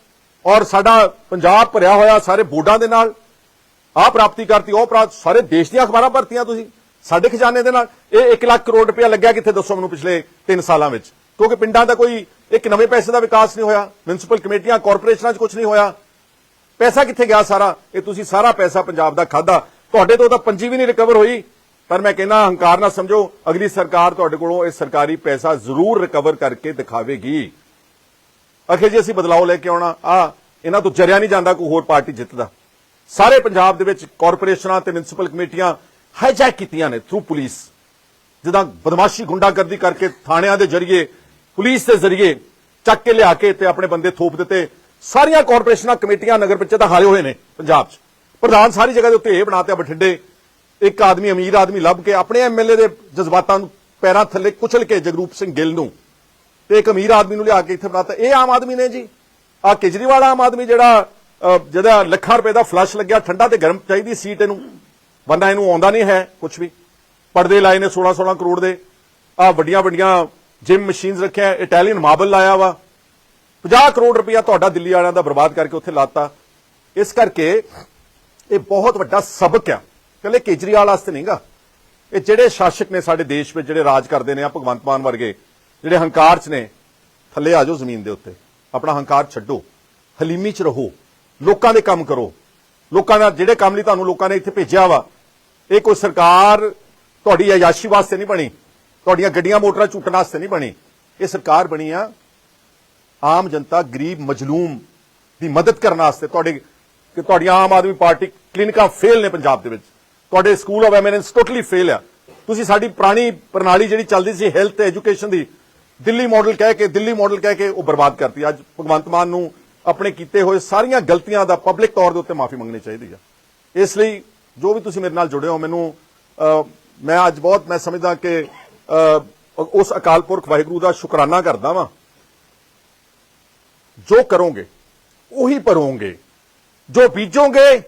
ਔਰ ਸਾਡਾ ਪੰਜਾਬ ਭਰਿਆ ਹੋਇਆ ਸਾਰੇ ਬੋਰਡਾਂ ਦੇ ਨਾਲ। ਆਹ ਪ੍ਰਾਪਤੀ ਕਰਤੀ, ਉਹ ਪ੍ਰਾਪਤ ਸਾਰੇ ਦੇਸ਼ ਦੀਆਂ ਅਖਬਾਰਾਂ ਭਰਤੀਆਂ ਤੁਸੀਂ। ਸਾਡੇ ਖਜ਼ਾਨੇ ਦੇ ਨਾਲ ਇਹ 1 ਲੱਖ ਕਰੋੜ ਰੁਪਇਆ ਲੱਗਿਆ ਕਿੱਥੇ ਦੱਸੋ ਮੈਨੂੰ ਪਿਛਲੇ 3 ਸਾਲਾਂ ਵਿੱਚ? ਕਿਉਂਕਿ ਪਿੰਡਾਂ ਦਾ ਕੋਈ ਇੱਕ ਨਵੇਂ ਪੈਸੇ ਦਾ ਵਿਕਾਸ ਨਹੀਂ ਹੋਇਆ ਮਿਊਨਿਸਪਲ ਕਮੇਟੀਆਂ ਕਾਰਪੋਰੇਸ਼ਨਾਂ 'ਚ ਕੁਝ ਨਹੀਂ ਹੋਇਆ। ਪੈਸਾ ਕਿੱਥੇ ਗਿਆ ਸਾਰਾ? ਇਹ ਤੁਸੀਂ ਸਾਰਾ ਪੈਸਾ ਪੰਜਾਬ ਦਾ ਖਾਦਾ ਤੁਹਾਡੇ ਤੋਂ ਤਾਂ ਪੰਜੀ ਵੀ ਨਹੀਂ ਰਿਕਵਰ ਹੋਈ। ਪਰ ਮੈਂ ਕਹਿੰਦਾ, ਹੰਕਾਰ ਨਾ ਸਮਝੋ, ਅਗਲੀ ਸਰਕਾਰ ਤੁਹਾਡੇ ਕੋਲੋਂ ਇਹ ਸਰਕਾਰੀ ਪੈਸਾ ਜ਼ਰੂਰ ਰਿਕਵਰ ਕਰਕੇ ਦਿਖਾਵੇਗੀ। ਅਖੇ ਜੀ, ਅਸੀਂ ਬਦਲਾਅ ਲੈ ਕੇ ਆਉਣਾ। ਆ, ਇਹਨਾਂ ਤੋਂ ਜਰਿਆ ਨਹੀਂ ਜਾਂਦਾ ਕੋਈ ਹੋਰ ਪਾਰਟੀ ਜਿੱਤਦਾ। ਸਾਰੇ ਪੰਜਾਬ ਦੇ ਵਿੱਚ ਕਾਰਪੋਰੇਸ਼ਨਾਂ ਤੇ ਮਿਊਨਿਸਪਲ ਕਮੇਟੀਆਂ ਹਾਈਜੈਕ ਕੀਤੀਆਂ ਨੇ ਥਰੂ ਪੁਲਿਸ ਜਿੱਦਾਂ ਬਦਮਾਸ਼ੀ ਗੁੰਡਾਗਰਦੀ ਕਰਕੇ ਥਾਣਿਆਂ ਦੇ ਜ਼ਰੀਏ ਪੁਲਿਸ ਦੇ ਜ਼ਰੀਏ ਚੱਕ ਕੇ ਲਿਆ ਕੇ ਤੇ ਆਪਣੇ ਬੰਦੇ ਥੋਪ ਦਿੱਤੇ। ਸਾਰੀਆਂ ਕਾਰਪੋਰੇਸ਼ਨਾਂ ਕਮੇਟੀਆਂ ਨਗਰ ਪੰਚਾਇਤ ਤਾਂ ਹਾਰੇ ਹੋਏ ਨੇ ਪੰਜਾਬ 'ਚ। ਪ੍ਰਧਾਨ ਸਾਰੀ ਜਗ੍ਹਾ ਦੇ ਉੱਤੇ ਇਹ ਬਣਾਤੇ ਬਠਿੰਡੇ। ਇੱਕ ਆਦਮੀ ਅਮੀਰ ਆਦਮੀ ਲੱਭ ਕੇ ਆਪਣੇ ਐਮਐਲਏ ਦੇ ਜਜ਼ਬਾਤਾਂ ਨੂੰ ਪੈਰਾਂ ਥੱਲੇ ਕੁਚਲ ਕੇ ਜਗਰੂਪ ਸਿੰਘ ਗਿੱਲ ਨੂੰ ਤੇ ਇੱਕ ਅਮੀਰ ਆਦਮੀ ਨੂੰ ਲਿਆ ਕੇ ਇੱਥੇ ਬਣਾਤਾ। ਇਹ ਆਮ ਆਦਮੀ ਨੇ ਜੀ। ਆ ਕੇਜਰੀਵਾਲ ਆਮ ਆਦਮੀ ਜਿਹੜਾ ਅਹ, ਜਿਹਦਾ ਲੱਖਾਂ ਰੁਪਏ ਦਾ ਫਲਸ਼ ਲੱਗਿਆ ਠੰਡਾ ਤੇ ਗਰਮ ਚਾਹੀਦੀ ਸੀਟ ਇਹਨੂੰ। ਬੰਦਾ ਇਹਨੂੰ ਆਉਂਦਾ ਨਹੀਂ ਹੈ ਕੁਝ ਵੀ। ਪਰਦੇ ਲਾਏ ਨੇ 16 16 ਕਰੋੜ ਦੇ। ਆ ਵੱਡੀਆਂ ਵੱਡੀਆਂ ਜਿਮ ਮਸ਼ੀਨਸ ਰੱਖਿਆ ਇਟਾਲੀਅਨ ਮਾਰਬਲ ਲਾਇਆ ਵਾ। 50 ਕਰੋੜ ਰੁਪਇਆ ਤੁਹਾਡਾ ਦਿੱਲੀ ਵਾਲਿਆਂ ਦਾ ਬਰਬਾਦ ਕਰਕੇ ਉੱਥੇ ਲਾਤਾ। ਇਸ ਕਰਕੇ ਇਹ ਬਹੁਤ ਵੱਡਾ ਸਬਕ ਆ। ਕੱਲੇ ਕੇਜਰੀਵਾਲ ਵਾਸਤੇ ਨਹੀਂਗਾ ਇਹ ਜਿਹੜੇ ਸ਼ਾਸਕ ਨੇ ਸਾਡੇ ਦੇਸ਼ ਵਿੱਚ, ਜਿਹੜੇ ਰਾਜ ਕਰਦੇ ਨੇ ਆ ਭਗਵੰਤ ਮਾਨ ਵਰਗੇ, ਜਿਹੜੇ ਹੰਕਾਰ 'ਚ ਨੇ, ਥੱਲੇ ਆ ਜਾਓ ਜ਼ਮੀਨ ਦੇ ਉੱਤੇ। ਆਪਣਾ ਹੰਕਾਰ ਛੱਡੋ। ਹਲੀਮੀ 'ਚ ਰਹੋ। ਲੋਕਾਂ ਦੇ ਕੰਮ ਕਰੋ। ਲੋਕਾਂ ਦਾ, ਜਿਹੜੇ ਕੰਮ ਲਈ ਤੁਹਾਨੂੰ ਲੋਕਾਂ ਨੇ ਇੱਥੇ ਭੇਜਿਆ ਵਾ ਇਹ ਕੋਈ ਸਰਕਾਰ ਤੁਹਾਡੀ ਆਯਾਸ਼ੀ ਵਾਸਤੇ ਨਹੀਂ ਬਣੀ, ਤੁਹਾਡੀਆਂ ਗੱਡੀਆਂ ਮੋਟਰਾਂ ਝੂਟਣ ਵਾਸਤੇ ਨਹੀਂ ਬਣੀ। ਇਹ ਸਰਕਾਰ ਬਣੀ ਆ, ਆਮ ਜਨਤਾ ਗਰੀਬ ਮਜਲੂਮ ਦੀ ਮਦਦ ਕਰਨ ਵਾਸਤੇ ਤੁਹਾਡੇ ਕਿ ਤੁਹਾਡੀਆਂ ਆਮ ਆਦਮੀ ਪਾਰਟੀ ਕਲੀਨਿਕਾਂ ਫੇਲ ਨੇ ਪੰਜਾਬ ਦੇ ਵਿੱਚ। ਤੁਹਾਡੇ school of eminence totally fail ਆ। ਤੁਸੀਂ ਸਾਡੀ ਪੁਰਾਣੀ ਪ੍ਰਣਾਲੀ ਜਿਹੜੀ ਚੱਲਦੀ ਸੀ ਹੈਲਥ ਐਜੂਕੇਸ਼ਨ ਦੀ, ਦਿੱਲੀ ਮਾਡਲ ਕਹਿ ਕੇ, ਦਿੱਲੀ ਮਾਡਲ ਕਹਿ ਕੇ ਉਹ ਬਰਬਾਦ ਕਰਤੀ। ਅੱਜ ਭਗਵੰਤ ਮਾਨ ਨੂੰ ਆਪਣੇ ਕੀਤੇ ਹੋਏ ਸਾਰੀਆਂ ਗਲਤੀਆਂ ਦਾ ਪਬਲਿਕ ਤੌਰ ਦੇ ਉੱਤੇ ਮਾਫੀ ਮੰਗਣੀ ਚਾਹੀਦੀ ਆ। ਇਸ ਲਈ ਜੋ ਵੀ ਤੁਸੀਂ ਮੇਰੇ ਨਾਲ ਜੁੜੇ ਹੋ, ਮੈਨੂੰ ਮੈਂ ਅੱਜ ਬਹੁਤ, ਮੈਂ ਸਮਝਦਾ ਕਿ ਉਸ ਅਕਾਲ ਪੁਰਖ ਵਾਹਿਗੁਰੂ ਦਾ ਸ਼ੁਕਰਾਨਾ ਕਰਦਾ ਵਾਂ। ਜੋ ਕਰੋਗੇ, ਉਹੀ ਭਰੋਗੇ। ਜੋ ਬੀਜੋਗੇ,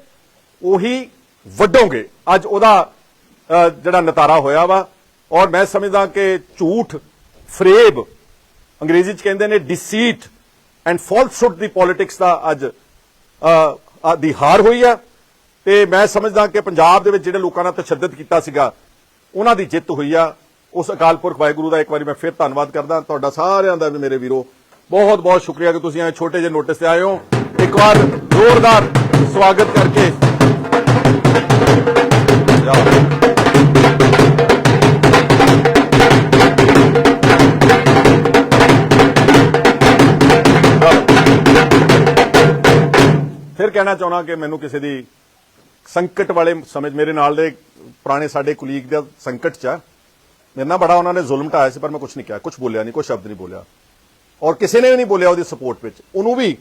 ਉਹੀ ਵੱਢੋਗੇ। ਅੱਜ ਉਹਦਾ ਜਿਹੜਾ ਨਤਾਰਾ ਹੋਇਆ ਵਾ, ਔਰ ਮੈਂ ਸਮਝਦਾ ਕਿ ਝੂਠ, ਫਰੇਬ, ਅੰਗਰੇਜ਼ੀ ਚ ਕਹਿੰਦੇ ਨੇ ਡਿਸੀਟ ਐਂਡ ਫਾਲਸਹੁੱਡ ਦੀ ਪੋਲਿਟਿਕਸ ਦਾ ਅੱਜ ਦੀ ਹਾਰ ਹੋਈ ਆ। ਤੇ ਮੈਂ ਸਮਝਦਾ ਕਿ ਪੰਜਾਬ ਦੇ ਵਿੱਚ ਜਿਹੜੇ ਲੋਕਾਂ ਨਾਲ ਤਸ਼ੱਦਦ ਕੀਤਾ ਸੀਗਾ, ਉਹਨਾਂ ਦੀ ਜਿੱਤ ਹੋਈ ਆ। ਉਸ ਅਕਾਲ ਪੁਰਖ ਵਾਹਿਗੁਰੂ ਦਾ ਇੱਕ ਵਾਰੀ ਮੈਂ ਫਿਰ ਧੰਨਵਾਦ ਕਰਦਾ। ਤੁਹਾਡਾ ਸਾਰਿਆਂ ਦਾ ਵੀ ਮੇਰੇ ਵੀਰੋ, ਬਹੁਤ ਬਹੁਤ ਸ਼ੁਕਰੀਆ ਕਿ ਤੁਸੀਂ ਐ ਛੋਟੇ ਜਿਹੇ ਨੋਟਿਸ ਤੇ ਆਏ ਹੋ। ਇੱਕ ਵਾਰ ਜ਼ੋਰਦਾਰ ਸਵਾਗਤ ਕਰਕੇ ਫਿਰ ਕਹਿਣਾ ਚਾਹੁੰਦਾ ਕਿ ਮੈਨੂੰ ਕਿਸੇ ਦੀ ਸੰਕਟ ਵਾਲੇ ਸਮੇਂ ਮੇਰੇ ਨਾਲ ਦੇ ਪੁਰਾਣੇ ਸਾਡੇ ਕੁਲੀਗ ਦਾ ਸੰਕਟ ਚ ਆ। ਮੇਰੇ ਨਾਲ ਬੜਾ ਉਹਨਾਂ ਨੇ ਜ਼ੁਲਮ ਢਾਇਆ ਸੀ, ਪਰ ਮੈਂ ਕੁਝ ਨਹੀਂ ਕਿਹਾ ਕੁਝ ਬੋਲਿਆ ਨਹੀਂ ਕੋਈ ਸ਼ਬਦ ਨਹੀਂ ਬੋਲਿਆ। ਔਰ ਕਿਸੇ ਨੇ ਵੀ ਨਹੀਂ ਬੋਲਿਆ ਉਹਦੀ ਸਪੋਰਟ ਵਿੱਚ। ਉਹਨੂੰ ਵੀ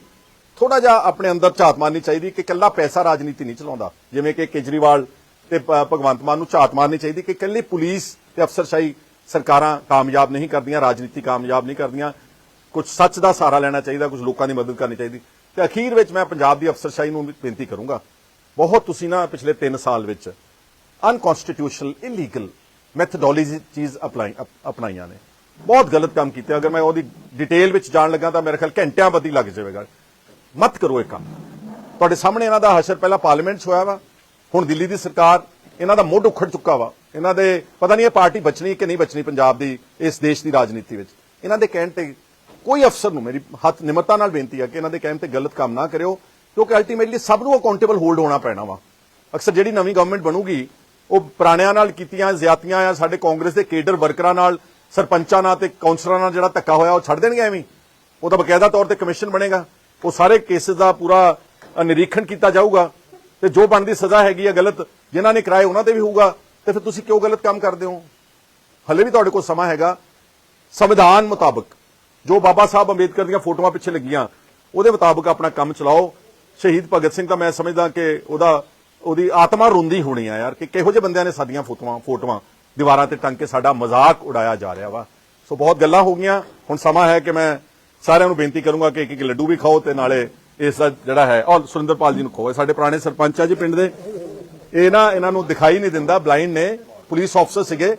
ਥੋੜਾ ਜਿਹਾ ਆਪਣੇ ਅੰਦਰ ਝਾਤ ਮਾਰਨੀ ਚਾਹੀਦੀ ਕਿ ਇਕੱਲਾ ਪੈਸਾ ਰਾਜਨੀਤੀ ਨਹੀਂ ਚਲਾਉਂਦਾ। ਜਿਵੇਂ ਕਿ ਕੇਜਰੀਵਾਲ ਤੇ ਭਗਵੰਤ ਮਾਨ ਨੂੰ ਝਾਤ ਮਾਰਨੀ ਚਾਹੀਦੀ ਕਿ ਇਕੱਲੀ ਪੁਲਿਸ ਤੇ ਅਫਸਰਸ਼ਾਹੀ ਸਰਕਾਰਾਂ ਕਾਮਯਾਬ ਨਹੀਂ ਕਰਦੀਆਂ, ਰਾਜਨੀਤੀ ਕਾਮਯਾਬ ਨਹੀਂ ਕਰਦੀਆਂ। ਕੁਝ ਸੱਚ ਦਾ ਸਹਾਰਾ ਲੈਣਾ ਚਾਹੀਦਾ ਕੁਝ ਲੋਕਾਂ ਦੀ ਮਦਦ ਕਰਨੀ ਚਾਹੀਦੀ। ਤੇ ਅਖੀਰ ਵਿੱਚ ਮੈਂ ਪੰਜਾਬ ਦੀ ਅਫਸਰਸ਼ਾਹੀ ਨੂੰ ਬੇਨਤੀ ਕਰੂੰਗਾ ਬਹੁਤ ਤੁਸੀਂ ਨਾ ਪਿਛਲੇ 3 ਸਾਲ ਵਿੱਚ ਅਨਕਨਸਟੀਟਿਊਸ਼ਨਲ ਇਲੀਗਲ ਮੈਥਡੋਲੋਜੀ ਚੀਜ਼ ਅਪਲਾਈ ਅਪਣਾਈਆਂ ਨੇ। ਬਹੁਤ ਗਲਤ ਕੰਮ ਕੀਤੇ। ਅਗਰ ਮੈਂ ਉਹਦੀ ਡਿਟੇਲ ਵਿੱਚ ਜਾਣ ਲੱਗਾ ਤਾਂ ਮੇਰੇ ਖਿਆਲ ਘੰਟਿਆਂ ਬੱਧੀ ਲੱਗ ਜਾਵੇਗਾ। ਮਤ ਕਰੋ ਇਹ ਕੰਮ। ਤੁਹਾਡੇ ਸਾਹਮਣੇ ਇਹਨਾਂ ਦਾ ਹਸ਼ਰ ਪਹਿਲਾਂ ਪਾਰਲੀਮੈਂਟ 'ਚ ਹੋਇਆ ਵਾ। ਹੁਣ ਦਿੱਲੀ ਦੀ ਸਰਕਾਰ ਇਹਨਾਂ ਦਾ ਮੁੱਢ ਉਖੜ ਚੁੱਕਾ ਵਾ। ਇਹਨਾਂ ਦੇ ਪਤਾ ਨਹੀਂ ਇਹ ਪਾਰਟੀ ਬਚਣੀ ਕਿ ਨਹੀਂ ਬਚਣੀ ਪੰਜਾਬ ਦੀ, ਇਸ ਦੇਸ਼ ਦੀ ਰਾਜਨੀਤੀ ਵਿੱਚ। ਇਹਨਾਂ ਦੇ ਕਹਿਣ ਤੇ ਕੋਈ ਅਫਸਰ ਨੂੰ ਮੇਰੀ ਹੱਥ ਨਿਮਰਤਾ ਨਾਲ ਬੇਨਤੀ ਹੈ ਕਿ ਇਹਨਾਂ ਦੇ ਕਹਿਣ ਤੇ ਗਲਤ ਕੰਮ ਨਾ ਕਰਿਓ। ਕਿਉਂਕਿ ਅਲਟੀਮੇਟਲੀ ਸਭ ਨੂੰ ਅਕਾਊਂਟੇਬਲ ਹੋਲਡ ਹੋਣਾ ਪੈਣਾ ਵਾ। ਅਕਸਰ ਜਿਹੜੀ ਨਵੀਂ ਗਵਰਨਮੈਂਟ ਬਣੂਗੀ, ਉਹ ਪੁਰਾਣਿਆਂ ਨਾਲ ਕੀਤੀਆਂ ਜ਼ਿਆਤੀਆਂ ਆ ਸਾਡੇ ਕਾਂਗਰਸ ਦੇ ਕੇਡਰ ਵਰਕਰਾਂ ਨਾਲ, ਸਰਪੰਚਾਂ ਨਾਲ ਤੇ ਕਾਉਂਸਲਰਾਂ ਨਾਲ ਜਿਹੜਾ ਧੱਕਾ ਹੋਇਆ, ਉਹ ਛੱਡ ਦੇਣਗੇ ਐਵੇਂ? ਹੀ? ਉਹ ਤਾਂ ਬਕਾਇਦਾ ਤੌਰ ਤੇ ਕਮਿਸ਼ਨ ਬਣੇਗਾ। ਉਹ ਸਾਰੇ ਕੇਸਿਸ ਦਾ ਪੂਰਾ ਨਿਰੀਖਣ ਕੀਤਾ ਜਾਊਗਾ। ਤੇ ਜੋ ਬਣਦੀ ਸਜ਼ਾ ਹੈਗੀ ਆ ਗਲਤ, ਜਿਨ੍ਹਾਂ ਨੇ ਕਰਾਏ ਉਹਨਾਂ ਤੇ ਵੀ ਹੋਊਗਾ। ਤੇ ਫਿਰ ਤੁਸੀਂ ਕਿਉਂ ਗਲਤ ਕੰਮ ਕਰਦੇ ਹੋ? ਹਲੇ ਵੀ ਤੁਹਾਡੇ ਕੋਲ ਸਮਾਂ ਹੈਗਾ। ਸੰਵਿਧਾਨ ਮੁਤਾਬਕ ਜੋ ਬਾਬਾ ਸਾਹਿਬ ਅੰਬੇਦਕਰ ਦੀਆਂ ਫੋਟੋਆਂ ਪਿੱਛੇ ਲੱਗੀਆਂ, ਉਹਦੇ ਮੁਤਾਬਕ ਆਪਣਾ ਕੰਮ ਚਲਾਓ। ਸ਼ਹੀਦ ਭਗਤ ਸਿੰਘ ਤਾਂ ਮੈਂ ਸਮਝਦਾ ਕਿ ਉਹਦਾ, ਉਹਦੀ ਆਤਮਾ ਰੋਂਦੀ ਹੋਣੀ ਆ ਯਾਰ, ਕਿ ਕਿਹੋ ਜਿਹੇ ਬੰਦਿਆਂ ਨੇ ਸਾਡੀਆਂ ਫੋਟੋਆਂ ਫੋਟੋਆਂ, ਦੀਵਾਰਾਂ ਤੇ ਟੰਗ ਕੇ ਸਾਡਾ ਮਜ਼ਾਕ ਉਡਾਇਆ ਜਾ ਰਿਹਾ ਵਾ। ਸੋ ਬਹੁਤ ਗੱਲਾਂ ਹੋ ਗਈਆਂ। ਹੁਣ ਸਮਾਂ ਹੈ ਕਿ ਮੈਂ ਸਾਰਿਆਂ ਨੂੰ ਬੇਨਤੀ ਕਰੂੰਗਾ ਕਿ ਇੱਕ ਇੱਕ ਲੱਡੂ ਵੀ ਖਾਓ ਤੇ ਨਾਲੇ ਇਸ ਦਾ ਜਿਹੜਾ ਹੈ, ਔਰ ਸੁਰਿੰਦਰਪਾਲ ਜੀ ਨੂੰ ਖੋਏ ਸਾਡੇ ਪੁਰਾਣੇ ਸਰਪੰਚ ਆ ਜੀ ਪਿੰਡ ਦੇ। ਇਹ ਨਾ ਇਹਨਾਂ ਨੂੰ ਦਿਖਾਈ ਨਹੀਂ ਦਿੰਦਾ, ਬਲਾਈਂਡ ਨੇ, ਪੁਲਿਸ ਅਫਸਰ ਸੀਗੇ।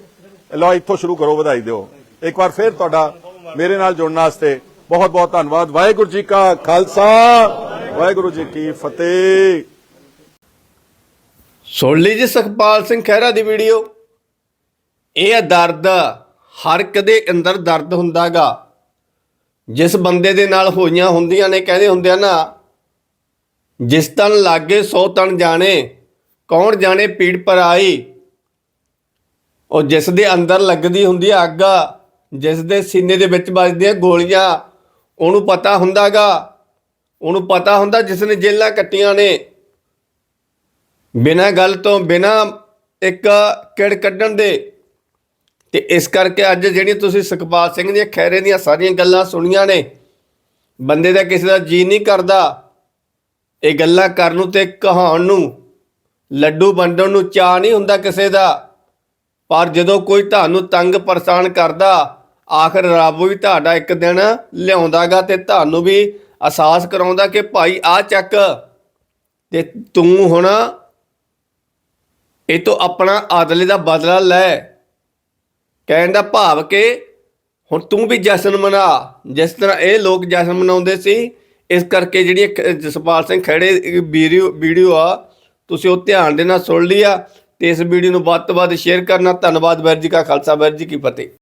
ਲਓ, ਇੱਥੋਂ ਸ਼ੁਰੂ ਕਰੋ, ਵਧਾਈ ਦਿਓ। ਇੱਕ ਵਾਰ ਫਿਰ ਤੁਹਾਡਾ ਮੇਰੇ ਨਾਲ ਜੁੜਨ ਵਾਸਤੇ ਬਹੁਤ ਬਹੁਤ ਧੰਨਵਾਦ। ਵਾਹਿਗੁਰੂ ਜੀ ਕਾ ਖਾਲਸਾ। ਵਾਹਿਗੁਰੂ ਜੀ ਕੀ ਫਤਿਹ। ਸੁਣ ਲਈ ਜੀ ਸੁਖਪਾਲ ਸਿੰਘ ਖਹਿਰਾ ਦੀ ਵੀਡੀਓ। ਇਹ ਦਰਦ। ਹਰ ਕਦੇ ਅੰਦਰ ਦਰਦ ਹੁੰਦਾਗਾ। ਜਿਸ ਬੰਦੇ ਦੇ ਨਾਲ ਹੋਈਆਂ ਹੁੰਦੀਆਂ ਨੇ, ਕਹਿੰਦੇ ਹੁੰਦੇ ਆ ਨਾ, ਜਿਸ ਤਨ ਲਾਗੇ ਸੋ ਤਨ ਜਾਣੇ, ਕੌਣ ਜਾਣੇ ਪੀੜ ਪਰ ਆਈ। ਉਹ ਜਿਸ ਦੇ ਅੰਦਰ ਲੱਗਦੀ ਹੁੰਦੀ ਹੈ ਅੱਗ, ਜਿਸ ਦੇ ਸੀਨੇ ਦੇ ਵਿੱਚ ਵੱਜਦੀਆਂ ਗੋਲੀਆਂ, ਉਹਨੂੰ ਪਤਾ ਹੁੰਦਾਗਾ। ਉਹਨੂੰ ਪਤਾ ਹੁੰਦਾ ਜਿਸ ਨੇ ਜੇਲਾਂ ਕੱਟੀਆਂ ਨੇ। ਬਿਨਾਂ ਗੱਲ ਤੋਂ, ਬਿਨਾਂ ਇੱਕ ਕਿੜ ਕੱਢਣ ਦੇ। ਤੇ ਇਸ ਕਰਕੇ ਅੱਜ ਜਿਹੜੀ ਤੁਸੀਂ ਸੁਖਪਾਲ ਸਿੰਘ ਦੀਆਂ ਖੈਰੇ ਦੀਆਂ ਸਾਰੀਆਂ ਗੱਲਾਂ ਸੁਣੀਆਂ ਨੇ, ਬੰਦੇ ਦਾ ਕਿਸੇ ਦਾ ਜੀ ਨਹੀਂ ਕਰਦਾ। ਇਹ ਗੱਲਾਂ ਕਰਨ ਨੂੰ ਤੇ ਕਹਾਉਣ ਨੂੰ, ਲੱਡੂ ਵੰਡਣ ਨੂੰ ਚਾਹ ਨਹੀਂ ਹੁੰਦਾ ਕਿਸੇ ਦਾ। ਪਰ ਜਦੋਂ ਕੋਈ ਤੁਹਾਨੂੰ ਤੰਗ ਪਰੇਸ਼ਾਨ ਕਰਦਾ, ਆਖਰ ਰੱਬ ਵੀ ਤੁਹਾਡਾ ਇੱਕ ਦਿਨ ਲਿਆਉਂਦਾਗਾ ਤੇ ਤੁਹਾਨੂੰ ਵੀ ਅਹਿਸਾਸ ਕਰਾਉਂਦਾ ਕਿ ਭਾਈ ਆ ਚੱਕ ਤੇ ਤੂੰ ਹੁਣ ਇਹ ਤੋਂ ਆਪਣਾ ਆਦਲੇ ਦਾ ਬਦਲਾ ਲੈ। ਕਹਿਣ ਦਾ ਭਾਵ ਕਿ ਹੁਣ ਤੂੰ ਵੀ ਜਸ਼ਨ ਮਨਾ। ਜਿਸ ਤਰ੍ਹਾਂ ਇਹ ਲੋਕ ਜਸ਼ਨ ਮਨਾਉਂਦੇ ਸੀ, ਇਸ ਕਰਕੇ ਜਿਹੜੀ ਜਸਪਾਲ ਸਿੰਘ ਖੜੇ ਵੀਡੀਓ ਵੀਡੀਓ ਆ, ਤੁਸੀਂ ਉਹ ਧਿਆਨ ਦੇ ਨਾਲ ਸੁਣ ਲਿਆ ਤੇ ਇਸ ਵੀਡੀਓ ਨੂੰ ਵੱਧ ਤੋਂ ਵੱਧ ਸ਼ੇਅਰ ਕਰਨਾ। ਧੰਨਵਾਦ ਵੈਰ ਜੀ ਕਾ ਖਾਲਸਾ ਵੈਰ ਜੀ ਕੀ ਫਤਿਹ।